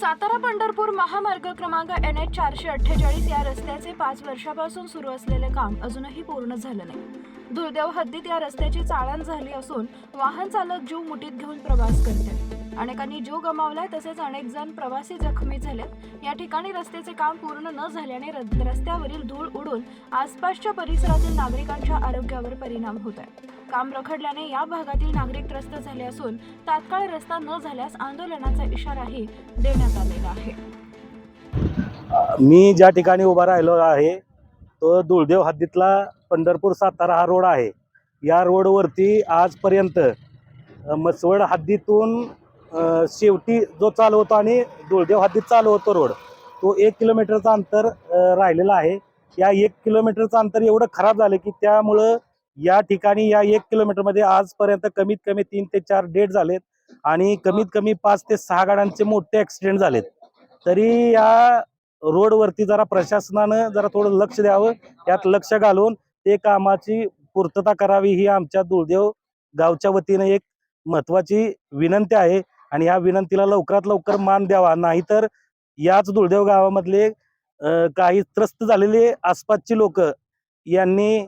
सातारा पंढरपूर महामार्ग क्रमांक N H चारशे अठ्ठेचाळीस या रस्त्याचे पाच वर्षापासून सुरू असलेले काम अजूनही पूर्ण झालं नाही. दुर्दैव हद्दीत या रस्त्याची चाळण झाली असून वाहन चालक जीव मुठीत घेऊन प्रवास करते अनेकांनी जीव गमावलाय तसेच अनेक जण प्रवासी जखमी झालेत. या ठिकाणी रस्त्याचे काम पूर्ण न झाल्याने र- रस्त्यावरील धूळ उडून आसपासच्या परिसरातील नागरिकांच्या आरोग्यावर परिणाम होत आहे काम रखडल्याने या भागातील नागरिक त्रस्त झाले असून तात्काळ रस्ता न झाल्यास आंदोलनाचा इशाराही देण्यात आलेला आहे. मी ज्या ठिकाणी उभा राहिलो आहे तो दुळदेव हद्दीतला पंढरपूर सातारा हा रोड आहे. या रोडवरती आजपर्यंत मसवड हद्दीतून शेवटी जो चालू होतो आणि दुळदेव हद्दीत चालू होतो रोड तो एक किलोमीटरचं अंतर राहिलेला आहे. या एक किलोमीटरचं अंतर एवढं खराब झालं की त्यामुळं या ठिकाणी या एक किलोमीटरमध्ये आजपर्यंत कमीत कमी तीन ते चार डेट झालेत आणि कमीत कमी पाच ते सहा गाड्यांचे मोठे ॲक्सिडेंट झालेत. तरी या रोडवरती जरा प्रशासनानं जरा थोडं लक्ष द्यावं. यात लक्ष घालून ते कामाची पूर्तता करावी ही आमच्या दुर्देव गावच्या वतीनं एक महत्वाची विनंती आहे. आणि या विनंतीला लवकरात लवकर मान द्यावा. नाहीतर याच दुर्देव गावामधले काही त्रस्त झालेले आसपासची लोक यांनी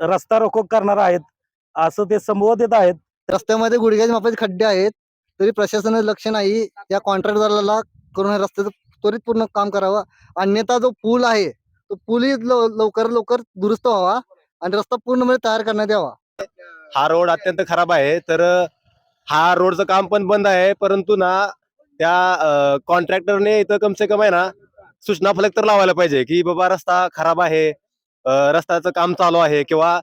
रस्ता रोको करणार आहेत असं ते संबोधित आहेत. रस्त्यामध्ये गुडघ्याच्या मापाचे खड्डे आहेत तरी प्रशासनाचं लक्ष नाही या कॉन्ट्रॅक्टदाराला करून रस्त्याचं त्वरित पूर्ण काम करावं. अन्यथा जो पूल आहे तो पूलही लव- लवकर लवकर दुरुस्त व्हावा आणि रस्ता पूर्णपणे तयार करण्यात यावा. हा रोड अत्यंत खराब आहे तर हा रोडचं काम पण बंद आहे परंतु ना त्या कॉन्ट्रॅक्टरने इथं कम से कम आहे ना सूचना फलक तर लावायला पाहिजे की बाबा रस्ता खराब आहे रस्त्याचं काम चालू आहे किंवा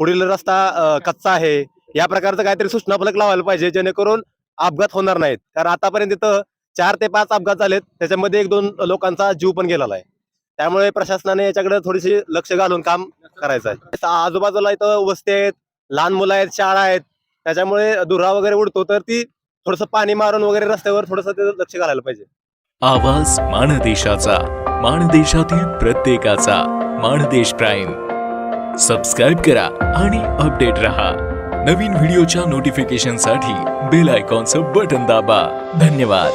पुढील रस्ता कच्चा आहे या प्रकारचं काहीतरी सूचना फलक लावायला पाहिजे जेणेकरून अपघात होणार नाहीत. कारण आतापर्यंत तिथं चार ते पाच अपघात झालेत त्याच्यामध्ये एक दोन लोकांचा जीव पण गेलेला आहे. त्यामुळे प्रशासनाने याच्याकडे थोडीशी लक्ष घालून काम करायचं आहे. आजूबाजूला इथं वस्ती आहेत लहान मुलं आहेत शाळा आहेत त्याच्यामुळे धुरा वगैरे उडतो तर ती थोडस पाणी मारून वगैरे रस्त्यावर थोडस लक्ष घालायला पाहिजे. आवाज मानदेशाचा माणदेशातील प्रत्येकाचा. माणदेश प्राईम. सबस्क्राईब करा आणि अपडेट रहा. नवीन व्हिडिओच्या नोटिफिकेशनसाठी बेल आयकॉनचं बटन दाबा. धन्यवाद.